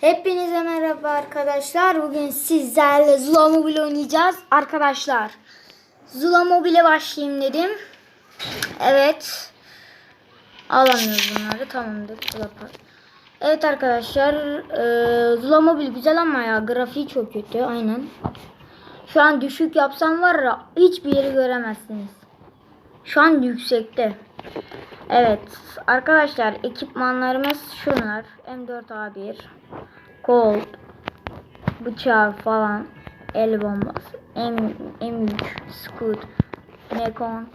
Hepinize merhaba arkadaşlar. Bugün sizlerle Zula Mobile oynayacağız. Arkadaşlar Zula Mobile başlayayım dedim. Evet. Alamıyoruz bunları. Tamamdır. Evet arkadaşlar. E, Zula Mobile güzel ama ya grafiği çok kötü. Aynen. Şu an düşük yapsam var ya hiçbir yeri göremezsiniz. Şu an yüksekte. Evet arkadaşlar ekipmanlarımız şunlar. M4A1 Colt bıçağı falan el bombası M, M3 Scoot Nekon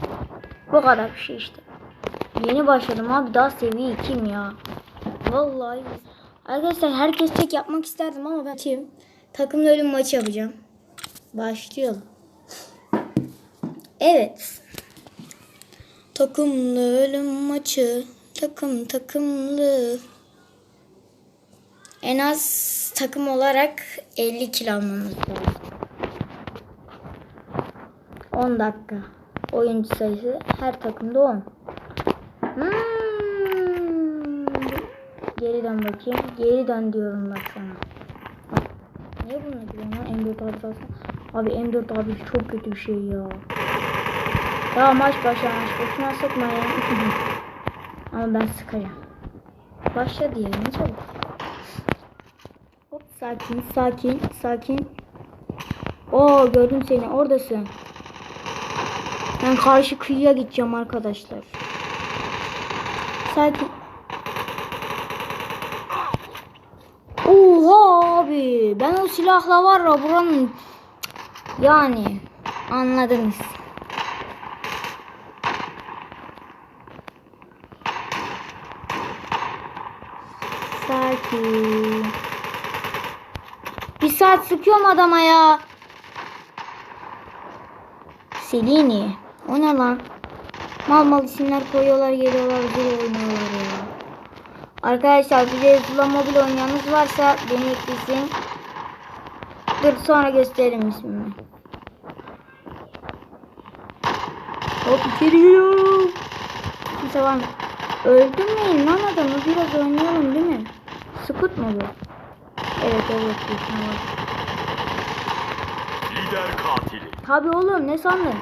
bu kadar bir şey işte. Yeni başladım abi daha seviye 2'yim ya. Vallahi arkadaşlar herkes tek yapmak isterdim ama ben team takımla ölüm maçı yapacağım. Başlayalım. Evet. Takımlı ölüm maçı. Takım takımlı. En az takım olarak 50 kilo almamız lazım. 10 dakika. Oyuncu sayısı her takımda 10. Hmm. Geri dön bakayım. Geri dön diyorum bak sana. Niye bununla gidiyorsun lan? M4 abi alsana. Abi M4 abi çok kötü bir şey ya. Daha maç başlamış. Boşuna sıkmayın. Ama ben sıkacağım. Başladı ya. Ne çabuk. Hop sakin sakin sakin. Oo gördüm seni. Oradasın. Ben karşı kıyıya gideceğim arkadaşlar. Sakin. Oha abi. Ben o silahla var ya buranın yani anladınız. Sakin. Bir saat sıkıyorum adama ya. Selini. O ne lan? Mal mal isimler koyuyorlar geliyorlar zil oynuyorlar ya. Arkadaşlar bir de Zula Mobil oynayanınız varsa beni eklesin. Dur sonra gösteririm ismimi. Hop içeri giriyorum. Kimse var mı? Öldürmeyin lan adamı biraz oynayalım değil mi? Scoot mu bu? Evet evet. Bak. Lider katili. Tabi oğlum ne sandın?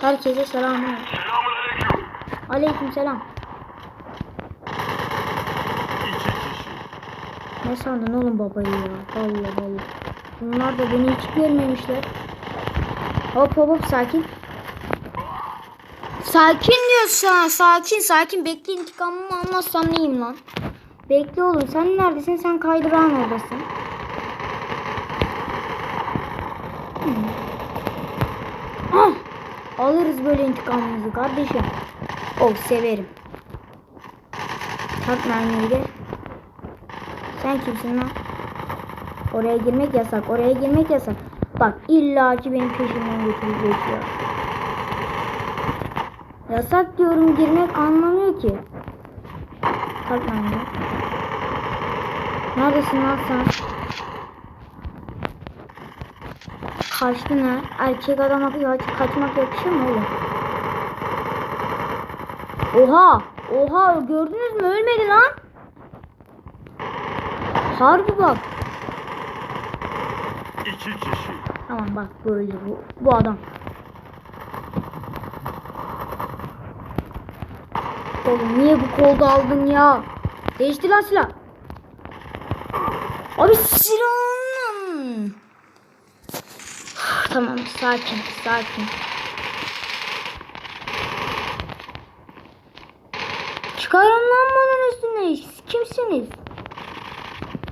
Herkese selam. Selamünaleyküm. Aleyküm selam. Ne sandın oğlum babayı ya? Allah Allah. Bunlar da beni hiç görmemişler. Hop hop hop sakin. Sakin diyorsun sakin sakin bekle intikamımı almazsam neyim lan? Bekle oğlum sen neredesin sen kaydıran oradasın. Ah, alırız böyle intikamımızı kardeşim. Oh severim. Tak mermiyi. Sen kimsin lan? Oraya girmek yasak. Oraya girmek yasak. Bak illa ki benim peşimden götürecek ya. Yasak diyorum girmek anlamıyor ki. Tak mermiyi. Neredesin lan sen? Kaçtın ha. Erkek adama kaç, kaçmak yakışır mı oğlum? Oha! Oha gördünüz mü? Ölmedi lan. Harbi bak. İki kişi. Tamam bak böyle bu, bu adam. Oğlum niye bu kolda aldın ya? Değişti lan silah. Abi silahım. tamam sakin sakin. Çıkarın lan bunun üstüne. Kimsiniz?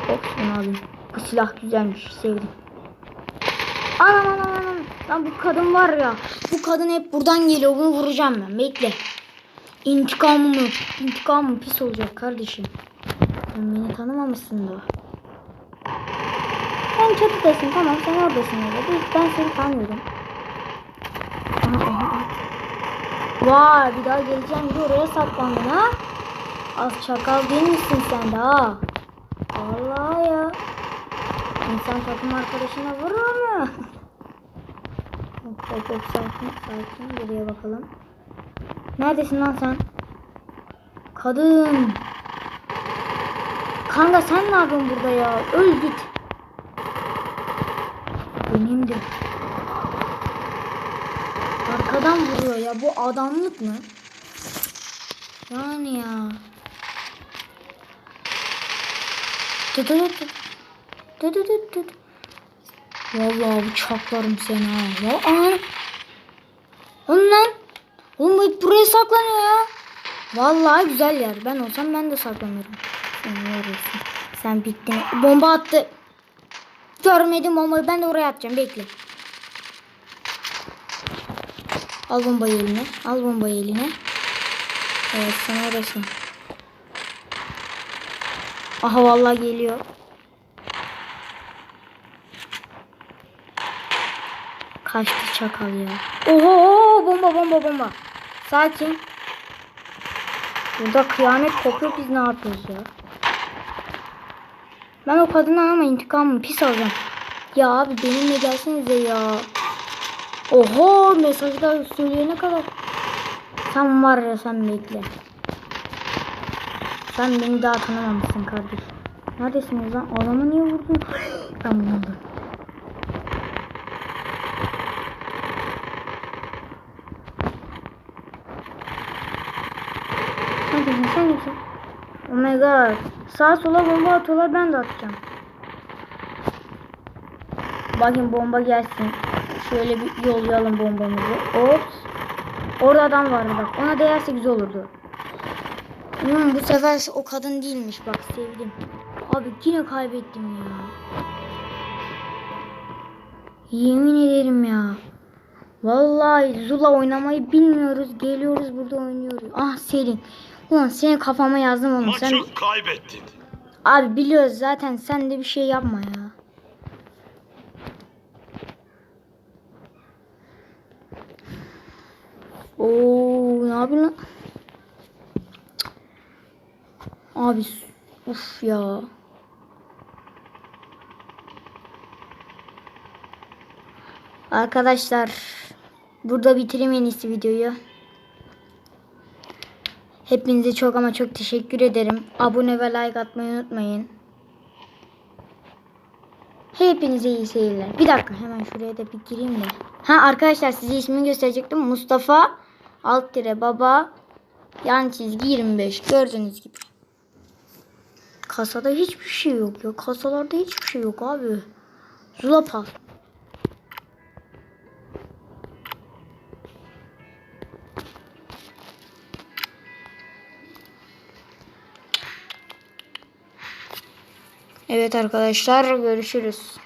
Olsun abi. Bu silah güzelmiş. Sevdim. Anam anam anam. Lan bu kadın var ya. Bu kadın hep buradan geliyor. Bunu vuracağım ben. Bekle. İntikamımı. İntikamım pis olacak kardeşim. Sen beni tanımamışsın da. Sen çatıdasın tamam sen oradasın öyle. Ben seni tanıyorum. Aha. Vay bir daha geleceğim diye oraya saklandın ha. Az çakal değil misin sen de ha? Vallahi ya. İnsan takım arkadaşına vurur mu? Hop hop sakin sakin buraya bakalım. Neredesin lan sen? Kadın. Kanka sen ne yapıyorsun burada ya? Öl git. Benim de. Arkadan vuruyor ya. Bu adamlık mı? Yani ya. Tut tut. Vallahi bıçaklarım seni ha. Ya. Oğlum lan. Oğlum buraya saklanıyor ya. Vallahi güzel yer. Ben olsam ben de saklanırım. Sen ne arıyorsun? Sen bittin. Bomba attı. Görmedim bombayı. Ben de oraya atacağım. Bekle. Al bombayı eline. Al bombayı eline. Evet sen oradasın. Aha vallahi geliyor. Kaçtı çakal ya. Oho bomba bomba bomba. Sakin. Burada kıyamet kopuyor biz ne yapıyoruz ya? Ben o kadından ama intikamımı pis alacağım. Ya abi benimle gelsenize ya. Oho mesajlar söyleyene kadar. Sen var ya sen bekle. Sen beni daha tanımamışsın kardeş. Neredesiniz lan? Adamı niye vurdun? Ben bunu alırım. Sen kimsin? Sen kimsin? Oh my god. Sağa sola bomba atıyorlar ben de atacağım. Bakın bomba gelsin. Şöyle bir yollayalım bombamızı. Ops. Orada adam vardı bak. Ona değerse güzel olurdu. Hmm, bu sefer o kadın değilmiş bak sevdim. Abi yine kaybettim ya. Yemin ederim ya. Vallahi Zula oynamayı bilmiyoruz. Geliyoruz burada oynuyoruz. Ah Selin. Ulan senin kafama yazdım onu. Sen... Maçı kaybettin. Abi biliyoruz zaten sen de bir şey yapma ya. Oo ne yapıyorsun lan? Abi uf ya. Arkadaşlar burada bitireyim en iyisi videoyu. Hepinize çok ama çok teşekkür ederim. Abone ve like atmayı unutmayın. Hepinize iyi seyirler. Bir dakika hemen şuraya da bir gireyim de. Ha arkadaşlar size ismini gösterecektim. Mustafa alt tire baba yan çizgi 25 gördüğünüz gibi. Kasada hiçbir şey yok ya. Kasalarda hiçbir şey yok abi. Zulapal. Evet arkadaşlar görüşürüz.